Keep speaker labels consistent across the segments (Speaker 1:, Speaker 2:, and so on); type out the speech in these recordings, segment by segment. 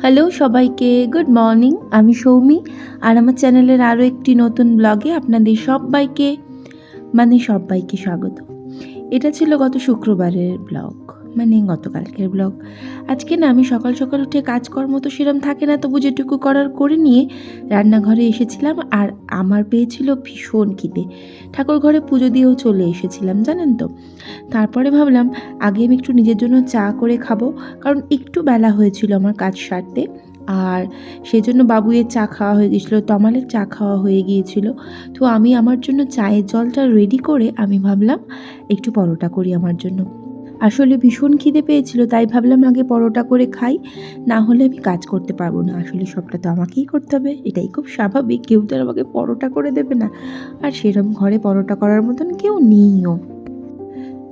Speaker 1: Hello সবাইকে good morning আমি সৌমি, আর আমার চ্যানেলের আরও একটি নতুন ব্লগে আপনাদের সবাইকে মানে সবাইকে স্বাগত। এটা ছিল গত শুক্রবারের ব্লগ মানে গতকালকের ব্লগ। আজকে না আমি সকাল সকাল উঠে কাজকর্ম তো সেরম থাকে না তবু যেটুকু করার করে নিয়ে রান্নাঘরে এসেছিলাম আর আমার পেয়েছিল ভীষণ খিদে। ঠাকুর ঘরে পুজো দিয়েও চলে এসেছিলাম, জানেন তো? তারপরে ভাবলাম আগে আমি একটু নিজের জন্য চা করে খাব, কারণ একটু বেলা হয়েছিল আমার কাজ সারতে। আর সেই জন্য বাবুয়ের চা খাওয়া হয়ে গিয়েছিল তমালের চা খাওয়া হয়ে গিয়েছিল। তো আমি আমার জন্য চায়ের জলটা রেডি করে আমি ভাবলাম একটু পরোটা করি আমার জন্য। আসলে ভীষণ খিদে পেয়েছিল, তাই ভাবলাম আগে পরোটা করে খাই, না হলে আমি কাজ করতে পারব না। আসলে সবটা তো আমাকেই করতে হবে, এটাই খুব স্বাভাবিক, কেউ তো আমাকে পরোটা করে দেবে না। আর সেরকম ঘরে পরোটা করার মতন কেউ নেইও।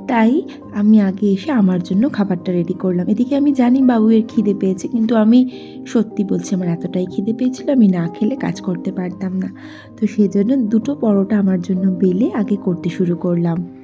Speaker 1: তাই আমি আগে এসে আমার জন্য খাবারটা রেডি করলাম। এদিকে আমি জানি বাবুয়ের খিদে পেয়েছে, কিন্তু আমি সত্যি বলছি আমার এতটাই খিদে পেয়েছিল, আমি না খেলে কাজ করতে পারতাম না। তো সেই জন্য দুটো পরোটা আমার জন্য বেলে আগে করতে শুরু করলাম।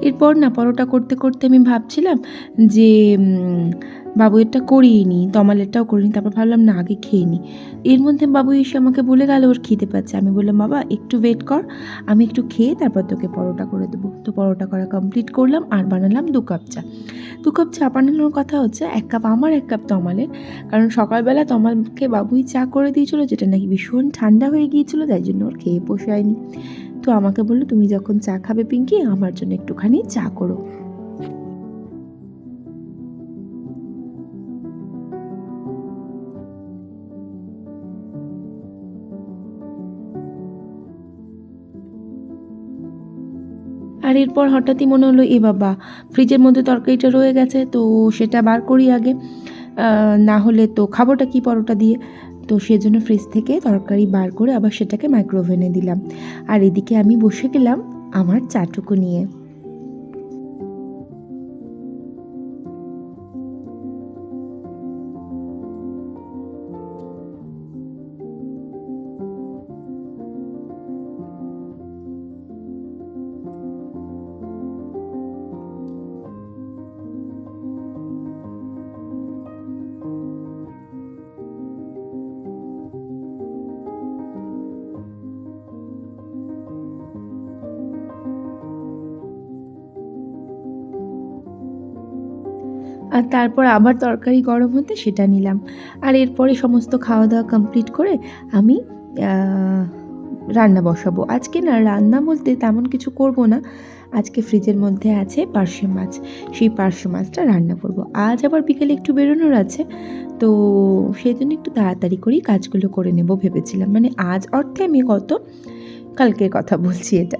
Speaker 1: এরপর না পরোটা করতে করতে আমি ভাবছিলাম যে বাবুয়েরটা করিয়ে নিই তমালেরটাও করে নিই তারপর ভাবলাম না, আগে খেয়ে নিই এর মধ্যে বাবু এসে আমাকে বলে গেল, ওর খেতে পাচ্ছে। আমি বললাম, বাবা, একটু ওয়েট কর, আমি একটু খেয়ে তারপর তোকে পরোটা করে দেবো। তো পরোটা করা কমপ্লিট করলাম, আর বানালাম দু কাপ চা। দু কাপ চা বানানোর কথা হচ্ছে, এক কাপ আমার, এক কাপ তমালের। কারণ সকালবেলা তমালকে বাবুই চা করে দিয়েছিল, যেটা নাকি ভীষণ ঠান্ডা হয়ে গিয়েছিল, তাই জন্য ওর খেয়ে পোষায়নি। তো আমাকে বলল, তুমি যখন চা খাবে পিঙ্কি, আমার জন্য একটুখানি চা করো। আর এরপর হঠাৎই মনে হলো, এ বাবা, ফ্রিজের মধ্যে তরকারিটা রয়ে গেছে, তো সেটা বার করি আগে। না হলে তো খাবোটা কি পরোটা দিয়ে? তো সেজন্য ফ্রিজ থেকে তরকারি বার করে আবার সেটাকে মাইক্রোওভেনে দিলাম। আর এদিকে আমি বসে গেলাম আমার চাটুকু নিয়ে। আর তারপর আবার তরকারি গরম হতে সেটা নিলাম। আর এরপরে সমস্ত খাওয়া দাওয়া কমপ্লিট করে আমি রান্না বসাবো। আজকে না রান্না বলতে তেমন কিছু করব না। আজকে ফ্রিজের মধ্যে আছে পার্শে মাছ। সেই পার্শে মাছটা রান্না করব। আজ আবার বিকেলে একটু বেরোনোর আছে, তো সেই জন্য একটু তাড়াতাড়ি করেই কাজগুলো করে নেব ভেবেছিলাম। মানে আজ অর্থে আমি কত, কালকের কথা বলছি এটা।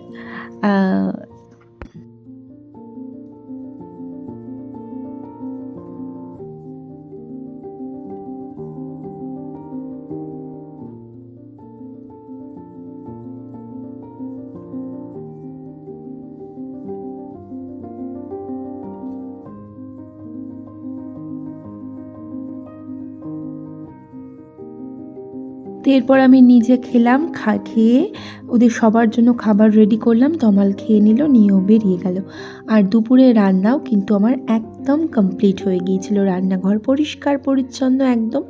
Speaker 1: তো এরপর আমি নিজে খেলাম, খা, খেয়ে ওদের সবার জন্য খাবার রেডি করলাম, তমাল খেয়ে নিল, নিয়েও বেরিয়ে গেল। আর দুপুরে রান্নাও কিন্তু আমার একদম কমপ্লিট হয়ে গিয়েছিল। রান্নাঘর পরিষ্কার, পরিচ্ছন্ন একদম।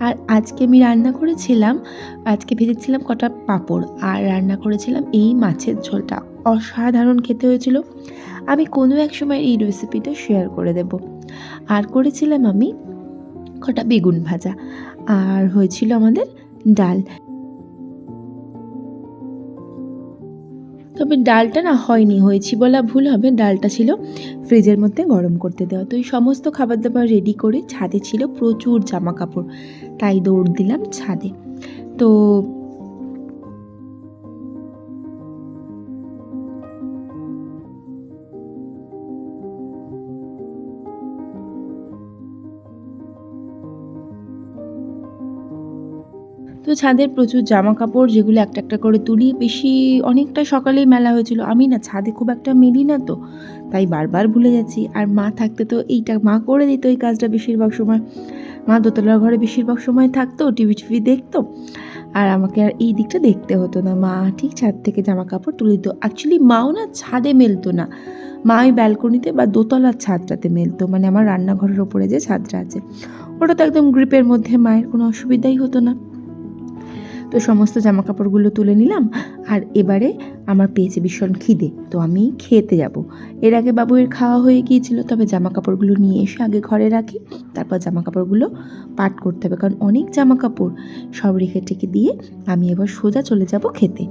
Speaker 1: আর আজকে আমি রান্না করেছিলাম, আজকে ভেজেছিলাম কটা পাঁপড়। আর রান্না করেছিলাম এই মাছের ঝোলটা। অসাধারণ খেতে হয়েছিল। আমি কোনো এক সময় এই রেসিপিটা শেয়ার করে দেব। আর করেছিলাম আমি কটা বেগুন ভাজা। আর হয়েছিল আমাদের ডাল। তবে ডালটা না হয়নি, হয়েছি বলা ভুল হবে। ডালটা ছিল ফ্রিজের মধ্যে গরম করতে দেওয়া। তো এই সমস্ত খাবার দাবার রেডি করে ছাদে ছিল প্রচুর জামা কাপড় তাই দৌড় দিলাম ছাদে। তো তো ছাদের প্রচুর জামা কাপড় যেগুলো একটা একটা করে তুলি। বেশি অনেকটা সকালেই মেলা হয়েছিল। আমি না ছাদে খুব একটা মেলি না তো, তাই বারবার ভুলে যাচ্ছি। আর মা থাকতে তো এইটা মা করে দিত এই কাজটা বেশিরভাগ সময়। মা দোতলার ঘরে বেশিরভাগ সময় থাকতো, টিভি টিভি দেখতো। আর আমাকে আর এই দিকটা দেখতে হতো না। মা ঠিক ছাদ থেকে জামা কাপড় তুলে দিত। অ্যাকচুয়ালি মাও না ছাদে মেলতো না। মা ওই ব্যালকনিতে বা দোতলার ছাদটাতে মেলতো। মানে আমার রান্নাঘরের ওপরে যে ছাদটা আছে। ওটা তো একদম গ্রিপের মধ্যে মায়ের কোনো অসুবিধাই হতো না। তো সমস্ত জামা কাপড়গুলো তুলে নিলাম আর এবারে আমার পেয়েছে ভীষণ খিদে, তো আমি খেতে যাব। এর আগে বাবুয়ের খাওয়া হয়ে গিয়েছিল, তবে জামা কাপড়গুলো নিয়ে এসে আগে ঘরে রাখি, তারপর জামা কাপড়গুলো পাট করতে হবে, কারণ অনেক জামা কাপড় সব রেখে টেকে দিয়ে আমি এবার সোজা চলে যাব খেতে।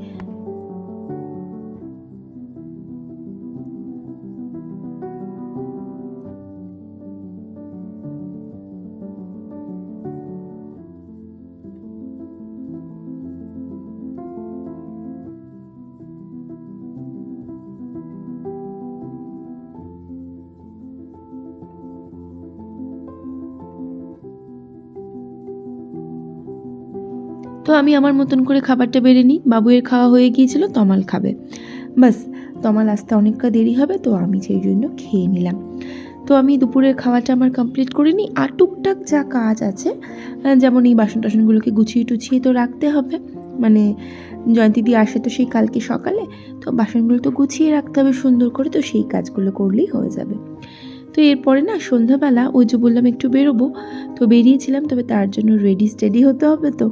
Speaker 1: তো আমি আমার মতন করে খাবারটা বেড়ে নিই। বাবুয়ের খাওয়া হয়ে গিয়েছিল, তমাল খাবে। বাস, তমাল আসতে অনেকটা দেরি হবে, তো আমি সেই জন্য খেয়ে নিলাম। তো আমি দুপুরের খাওয়াটা আমার কমপ্লিট করে নিই। আর টুকটাক যা কাজ আছে যেমন এই বাসন টাসনগুলোকে গুছিয়ে টুছিয়ে তো রাখতে হবে। মানে জয়ন্তীদি আসে তো সেই কালকে সকালে, তো বাসনগুলো তো গুছিয়ে রাখতে হবে সুন্দর করে, তো সেই কাজগুলো করলেই হয়ে যাবে। তো এরপরে না, সন্ধ্যাবেলা ওই যে বললাম একটু বেরোবো, তো বেরিয়েছিলাম, তবে তার জন্য রেডি স্টেডি হতে হবে তো।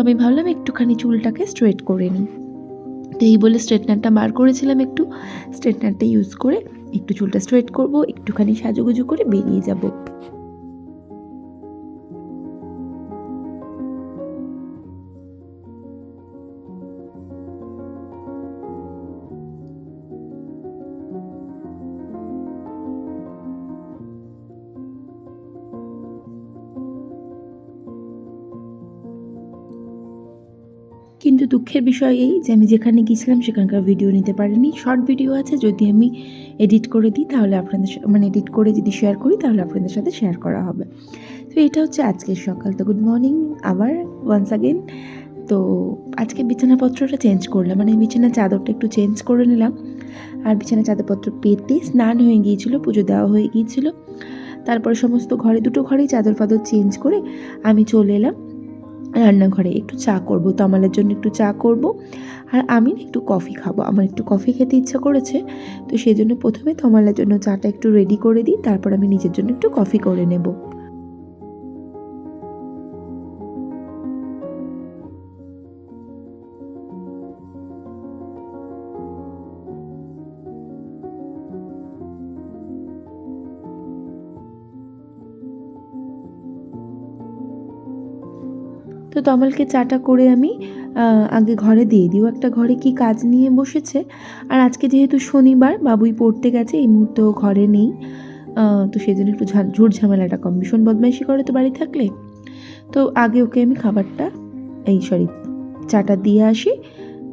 Speaker 1: আমি ভাবলাম একটুখানি চুলটাকে স্ট্রেট করে নিই। তো এই বলে স্ট্রেটনারটা বার করেছিলাম একটু। স্ট্রেটনারটা ইউজ করে একটু চুলটা স্ট্রেট করব, একটুখানি সাজুগুজু করে বেরিয়ে যাব। দুঃখের বিষয় এই যে আমি যেখানে গিয়েছিলাম সেখানকার ভিডিও নিতে পারিনি। শর্ট ভিডিও আছে, যদি আমি এডিট করে দিই তাহলে আপনাদের মানে এডিট করে যদি শেয়ার করি তাহলে আপনাদের সাথে শেয়ার করা হবে। তো এটা হচ্ছে আজকের সকাল। তো গুড মর্নিং আবার ওয়ান্স আগেন তো আজকে বিছানাপত্রটা চেঞ্জ করলাম। মানে বিছানার চাদরটা একটু চেঞ্জ করে নিলাম। আর বিছানার চাদরপত্র পেতে স্নান হয়ে গিয়েছিল, পুজো দেওয়া হয়ে গিয়েছিল। তারপরে সমস্ত ঘরে, দুটো ঘরেই চাদর ফাদর চেঞ্জ করে আমি চলে এলাম। রান্নাঘরে একটু চা করব তামালের জন্য একটু চা করব। আর আমি একটু কফি খাব। আমার একটু কফি খেতে ইচ্ছা করেছে, তো সেই জন্য প্রথমে তমালের জন্য চাটা একটু রেডি করে দিই, তারপর আমি নিজের জন্য একটু কফি করে নেব। তমালকে চাটা করে আমি আগে ঘরে দিয়ে দিও একটা ঘরে কি কাজ নিয়ে বসেছে। আর আজকে যেহেতু শনিবার, বাবুই পড়তে গেছে, এই মুহূর্তে ঘরে নেই। তো সেই জন্য একটু ঝুট ঝামেলাটা কম। ভীষণ বদমাইশি করে তো বাড়ি থাকলে। তো আগে ওকে আমি খাবারটা, এই সরি, চাটা দিয়ে আসি।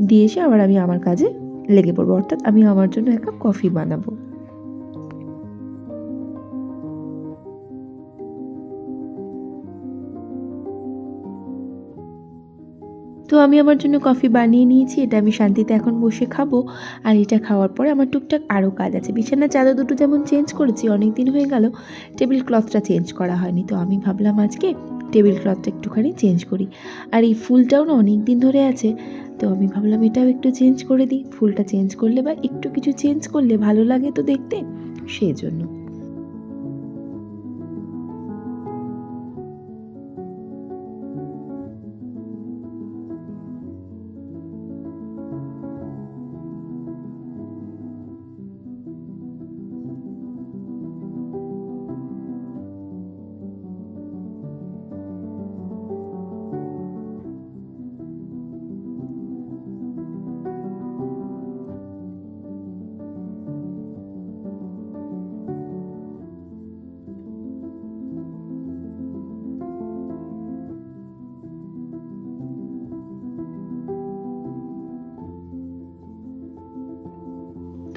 Speaker 1: দিয়ে এসে আবার আমি আমার কাজে লেগে পড়ব। অর্থাৎ আমি আমার জন্য এক কাপ কফি বানাবো। তো আমি আমার জন্য কফি বানিয়ে নিয়েছি, এটা আমি শান্তিতে এখন বসে খাব। আর এটা খাওয়ার পরে আমার টুকটাক আরও কাজ আছে। বিছানার চাদর দুটো যেমন চেঞ্জ করেছি, অনেক দিন হয়ে গেল টেবিল ক্লথটা চেঞ্জ করা হয়নি। তো আমি ভাবলাম আজকে টেবিল ক্লথটা একটুখানি চেঞ্জ করি। আর এই ফুলটাও না অনেক দিন ধরে আছে, তো আমি ভাবলাম এটাও একটু চেঞ্জ করে দিই। ফুলটা চেঞ্জ করলে বা একটু কিছু চেঞ্জ করলে ভালো লাগে তো দেখতে সেই জন্য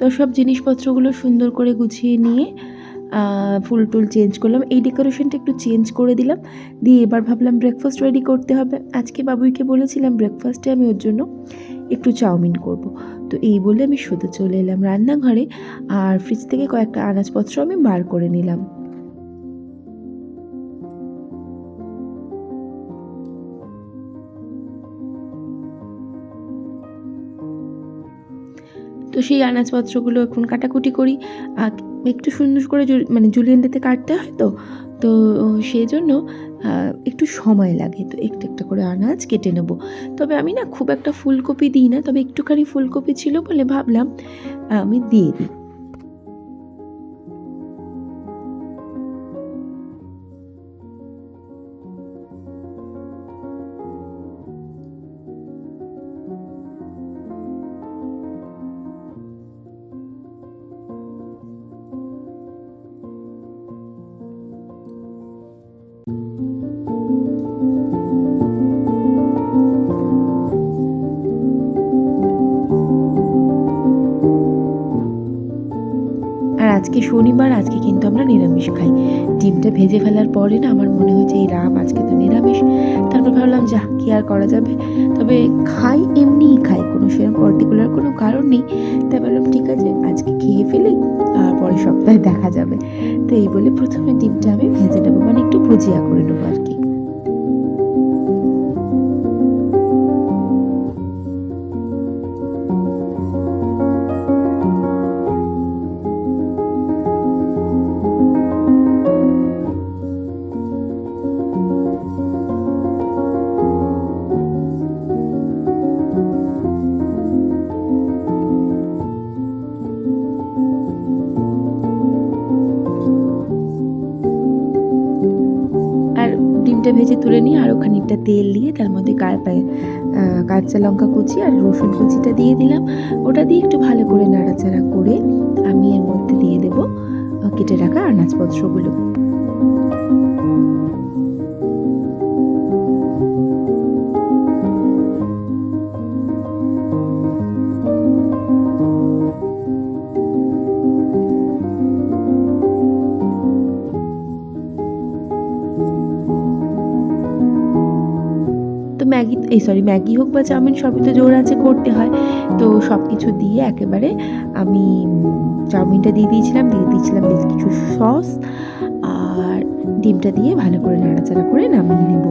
Speaker 1: তো সব জিনিসপত্রগুলো সুন্দর করে গুছিয়ে নিয়ে ফুল টুল চেঞ্জ করলাম। এই ডেকোরেশনটা একটু চেঞ্জ করে দিলাম। দিয়ে এবার ভাবলাম ব্রেকফাস্ট রেডি করতে হবে। আজকে বাবুইকে বলেছিলাম ব্রেকফাস্টে আমি ওর জন্য একটু চাউমিন করব। তো এই বলে আমি শুতে চলে এলাম রান্নাঘরে। আর ফ্রিজ থেকে কয়েকটা আনাজপত্র আমি বার করে নিলাম। সেই আনাজপত্রগুলো এখন কাটাকুটি করি। আর একটু সুন্দর করে মানে জুলিয়ানটাতে কাটতে হয় তো। তো সেই জন্য একটু সময় লাগে তো একটু একটা করে আনাজ কেটে নেব। তবে আমি না খুব একটা ফুলকপি দিই না, তবে একটুখানি ফুলকপি ছিল বলে ভাবলাম আমি দিয়ে দিই। আজকে শনিবার, আজকে কিন্তু আমরা নিরামিষ খাই। ডিমটা ভেজে ফেলার পরে না আমার মনে হয়েছে, এই রাম, আজকে তো নিরামিষ। তারপর ভাবলাম যা কি আর করা যাবে? তবে খাই এমনিই খাই, কোনো সেরকম পার্টিকুলার কোনো কারণ নেই। তাই ভাবলাম, ঠিক আছে, আজকে খেয়ে ফেলি, আর পরের সপ্তাহে দেখা যাবে। তো এই বলে প্রথমে ডিমটা আমি ভেজে নেব মানে একটু ভুজিয়া করে নেব আর কি। খানিকটা তেল দিয়ে তার মধ্যে কাঁচা লঙ্কা কুচি আর রসুন কুচিটা দিয়ে দিলাম। ওটা দিয়ে একটু ভালো করে নাড়াচাড়া করে আমি এর মধ্যে দিয়ে দেবো কেটে রাখা আনাজপত্রগুলো। এই সরি ম্যাগি হোক বা চাউমিন, সবই তো জোর আছে করতে হয়। তো সব কিছু দিয়ে একেবারে আমি চাউমিনটা দিয়ে দিয়েছিলাম দিয়ে দিয়েছিলাম বেশ কিছু সস আর ডিমটা দিয়ে ভালো করে নাড়াচাড়া করে নামিয়ে নেব।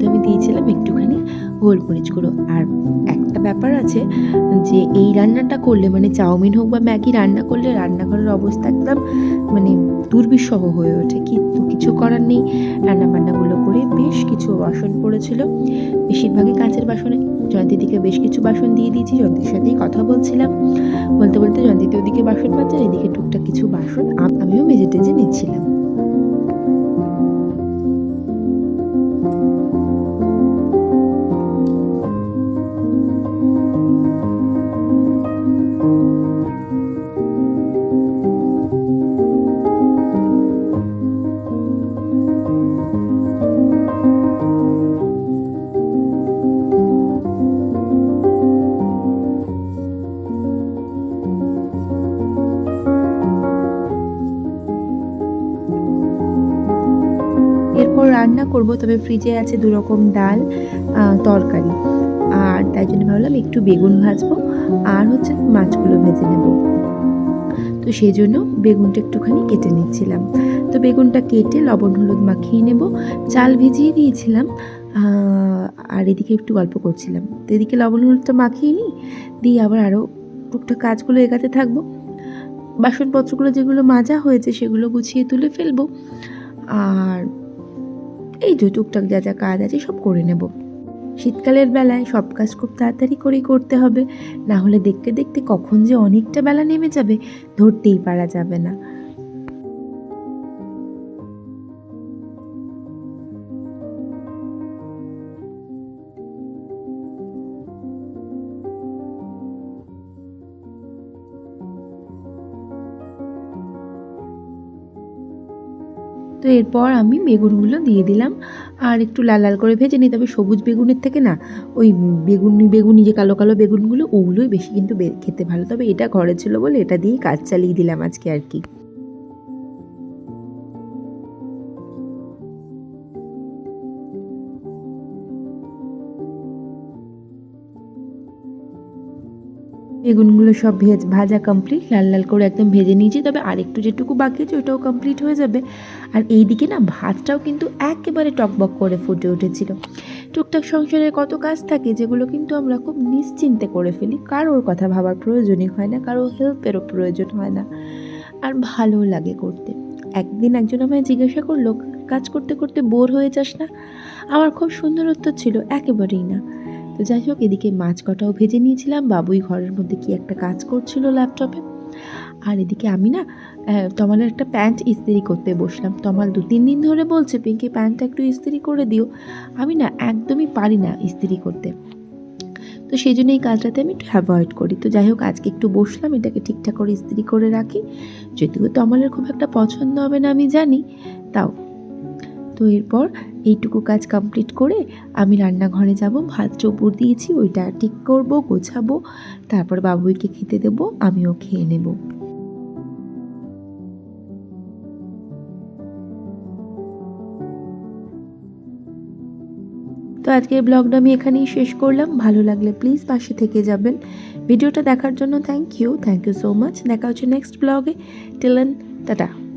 Speaker 1: মধ্যে আমি দিয়েছিলাম একটুখানি গোলমরিচ গুঁড়ো। আর একটা ব্যাপার আছে যে এই রান্নাটা করলে মানে চাউমিন হোক বা ম্যাগি রান্না করলে রান্নাঘরের অবস্থা একদম মানে দুর্বিষহ হয়ে ওঠে। কিন্তু কিছু করার নেই। রান্না বান্নাগুলো করে বেশ কিছু বাসন পড়েছিল। বেশিরভাগই কাঁচের বাসনে। জয়ন্তীদিকে বেশ কিছু বাসন দিয়ে দিয়েছি জয়ন্তীর সাথেই কথা বলছিলাম। বলতে বলতে জয়ন্তীতে ওদিকে বাসন আর এদিকে টুকটাক কিছু বাসন আমিও মেজে টেজে নিচ্ছিলাম। করব, তবে ফ্রিজে আছে দু রকম ডাল তরকারি। আর তাই জন্য ভাবলাম একটু বেগুন ভাজবো, আর হচ্ছে মাছগুলো ভেজে নেব। তো সেই জন্য বেগুনটা একটুখানি কেটে নিচ্ছিলাম। তো বেগুনটা কেটে লবণ, হলুদ মাখিয়ে নেব। চাল ভিজিয়ে দিয়েছিলাম আর এদিকে একটু গল্প করছিলাম। তো এদিকে লবণ, হলুদটা মাখিয়ে নিই, দিয়ে আবার আরও টুকটাক কাজগুলো এগাতে থাকব। বাসনপত্রগুলো যেগুলো মাজা হয়েছে সেগুলো গুছিয়ে তুলে ফেলব। আর এই যে টুকটাক যা যা কাজ আছে সব করে নেব। শীতকালের বেলায় সব কাজ খুব তাড়াতাড়ি করেই করতে হবে। না হলে দেখতে দেখতে কখন যে অনেকটা বেলা নেমে যাবে, ধরতেই পারা যাবে না। এরপর আমি বেগুনগুলো দিয়ে দিলাম। আর একটু লাল লাল করে ভেজে নিই তবে সবুজ বেগুনের থেকে না, ওই বেগুনি বেগুনি যে কালো কালো বেগুনগুলো, ওগুলোই বেশি কিন্তু খেতে ভালো। তবে এটা ঘরে ছিল বলে এটা দিয়েই কাজ চালিয়ে দিলাম আজকে আর কি। বেগুনগুলো সব ভেজ, ভাজা কমপ্লিট লাল লাল করে একদম ভেজে নিয়েছি। তবে আরেকটু যেটুকু বাকি আছে, ওটাও কমপ্লিট হয়ে যাবে। আর এই দিকে না, ভাতটাও কিন্তু একেবারে টকবক করে ফুটে উঠেছিল। টুকটাক সংসারের কত কাজ থাকে, যেগুলো কিন্তু আমরা খুব নিশ্চিন্তে করে ফেলি। কারোর কথা ভাবার প্রয়োজনই হয় না কারও হেল্পেরও প্রয়োজন হয় না। আর ভালো লাগে করতে। একদিন একজন আমায় জিজ্ঞাসা করল, কাজ করতে করতে বোর হয়ে যাস না? আমার খুব সুন্দর উত্তর ছিল, একেবারেই না। তো যাই হোক, এদিকে মাছ কটাও ভেজে নিয়েছিলাম। বাবুই ঘরের মধ্যে কি একটা কাজ করছিল ল্যাপটপে। আর এদিকে আমি না তমালের একটা প্যান্ট ইস্ত্রি করতে বসলাম। তমাল দু তিন দিন ধরে বলছে, পিঙ্কি, প্যান্টটা একটু ইস্ত্রি করে দিও। আমি না একদমই পারি না ইস্ত্রি করতে। তো সেই জন্য এই কাজটাতে আমি একটু অ্যাভয়েড করি। তো যাই হোক, আজকে একটু বসলাম, এটাকে ঠিকঠাক করে ইস্ত্রি করে রাখি। যদিও তমালের খুব একটা পছন্দ হবে না, আমি জানি। তাও তো এরপর এইটুকু কাজ কমপ্লিট করে আমি রান্নাঘরে যাব, ভাত চোপড় দিয়েছি, ওইটা ঠিক করব, গোছাবো, তারপর বাবুইকে খেতে দেব, আমিও খেয়ে নেব। তো আজকের ব্লগটা আমি এখানেই শেষ করলাম। ভালো লাগলে প্লিজ পাশে থেকে যাবেন। ভিডিওটা দেখার জন্য thank you thank you so much দেখা হচ্ছে নেক্সট ব্লগে টিলেন টাটা।